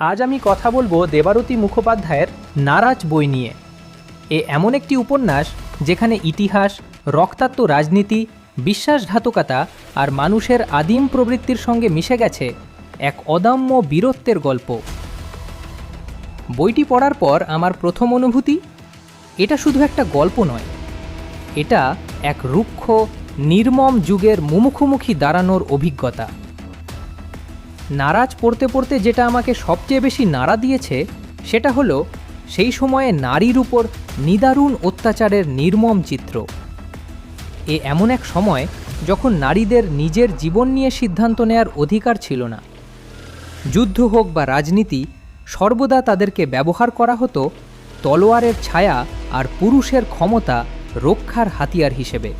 আজ আমি কথা বলব দেবারতী মুখোপাধ্যায়ের নারাজ বই নিয়ে। এ এমন একটি উপন্যাস যেখানে ইতিহাস, রক্তাক্ত রাজনীতি, বিশ্বাসঘাতকতা আর মানুষের আদিম প্রবৃত্তির সঙ্গে মিশে গেছে এক অদম্য বীরত্বের গল্প। বইটি পড়ার পর আমার প্রথম অনুভূতি? এটা শুধু একটা গল্প নয়। এটা এক রুক্ষ, নির্মম যুগের মুমুখুমুখি দাঁড়ানোর অভিজ্ঞতা। নারাজ পড়তে পড়তে যেটা আমাকে সবচেয়ে বেশি নাড়া দিয়েছে, সেটা হলো সেই সময়ে নারীর উপর নিদারুণ অত্যাচারের নির্মম চিত্র। এ এমন এক সময় যখন নারীদের নিজের জীবন নিয়ে সিদ্ধান্ত নেয়ার অধিকার ছিল না। যুদ্ধ হোক বা রাজনীতি, সর্বদা তাদেরকে ব্যবহার করা হতো তলোয়ারের ছায়া আর পুরুষের ক্ষমতা রক্ষার হাতিয়ার হিসেবে।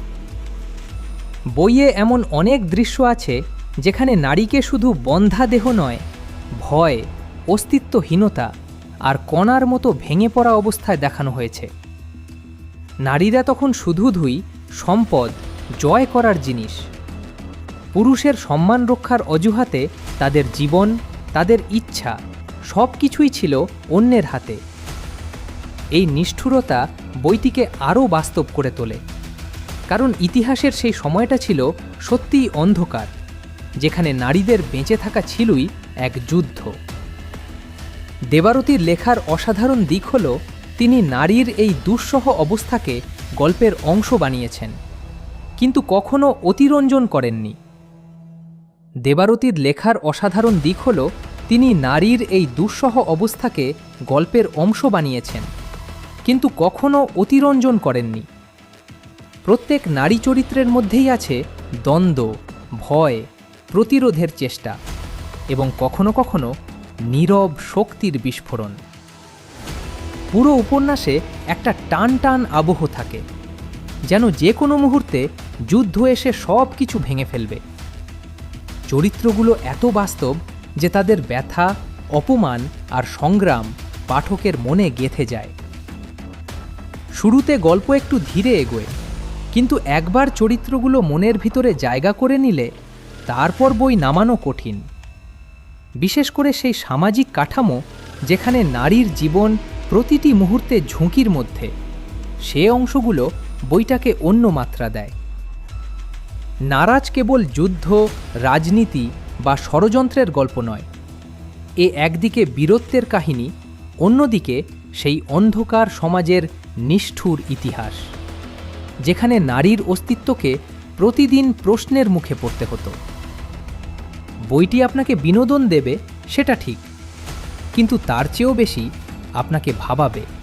বইয়ে এমন অনেক দৃশ্য আছে যেখানে নারীকে শুধু বন্ধা দেহ নয়, ভয়, অস্তিত্বহীনতা আর কণার মতো ভেঙে পড়া অবস্থায় দেখানো হয়েছে। নারীরা তখন শুধু ধুই সম্পদ, জয় করার জিনিস। পুরুষের সম্মান রক্ষার অজুহাতে তাদের জীবন, তাদের ইচ্ছা সব কিছুই ছিল অন্যের হাতে। এই নিষ্ঠুরতা বইটিকে আরও বাস্তব করে তোলে। কারণ ইতিহাসের সেই সময়টা ছিল সত্যিই অন্ধকার। যেখানে নারীদের বেঁচে থাকা ছিলই এক যুদ্ধ। দেবারতীর লেখার অসাধারণ দিক হল, তিনি নারীর এই দুঃসহ অবস্থাকে গল্পের অংশ বানিয়েছেন, কিন্তু কখনো অতিরঞ্জন করেননি। দেবারতীর লেখার অসাধারণ দিক হল, তিনি নারীর এই দুঃসহ অবস্থাকে গল্পের অংশ বানিয়েছেন, কিন্তু কখনো অতিরঞ্জন করেননি। প্রত্যেক নারী চরিত্রের মধ্যেই আছে দ্বন্দ্ব, ভয় প্রতিরোধের চেষ্টা এবং কখনো কখনো নীরব শক্তির বিস্ফোরণ। পুরো উপন্যাসে একটা টান টান আবহ থাকে, যেন যে কোনো মুহূর্তে যুদ্ধ এসে সব কিছু ভেঙে ফেলবে। চরিত্রগুলো এত বাস্তব যে তাদের ব্যথা, অপমান আর সংগ্রাম পাঠকের মনে গেথে যায়। শুরুতে গল্প একটু ধীরে এগোয়, কিন্তু একবার চরিত্রগুলো মনের ভিতরে জায়গা করে নিলে তারপর বই নামানো কঠিন। বিশেষ করে সেই সামাজিক কাঠামো যেখানে নারীর জীবন প্রতিটি মুহূর্তে ঝুঁকির মধ্যে, সে অংশগুলো বইটাকে অন্য মাত্রা দেয়। নারাজ কেবল যুদ্ধ, রাজনীতি বা ষড়যন্ত্রের গল্প নয়। এ একদিকে বীরত্বের কাহিনী, অন্যদিকে সেই অন্ধকার সমাজের নিষ্ঠুর ইতিহাস, যেখানে নারীর অস্তিত্বকে প্রতিদিন প্রশ্নের মুখে পড়তে হতো। বইটি আপনাকে বিনোদন দেবে সেটা ঠিক। কিন্তু তার চেয়েও বেশি আপনাকে ভাবাবে।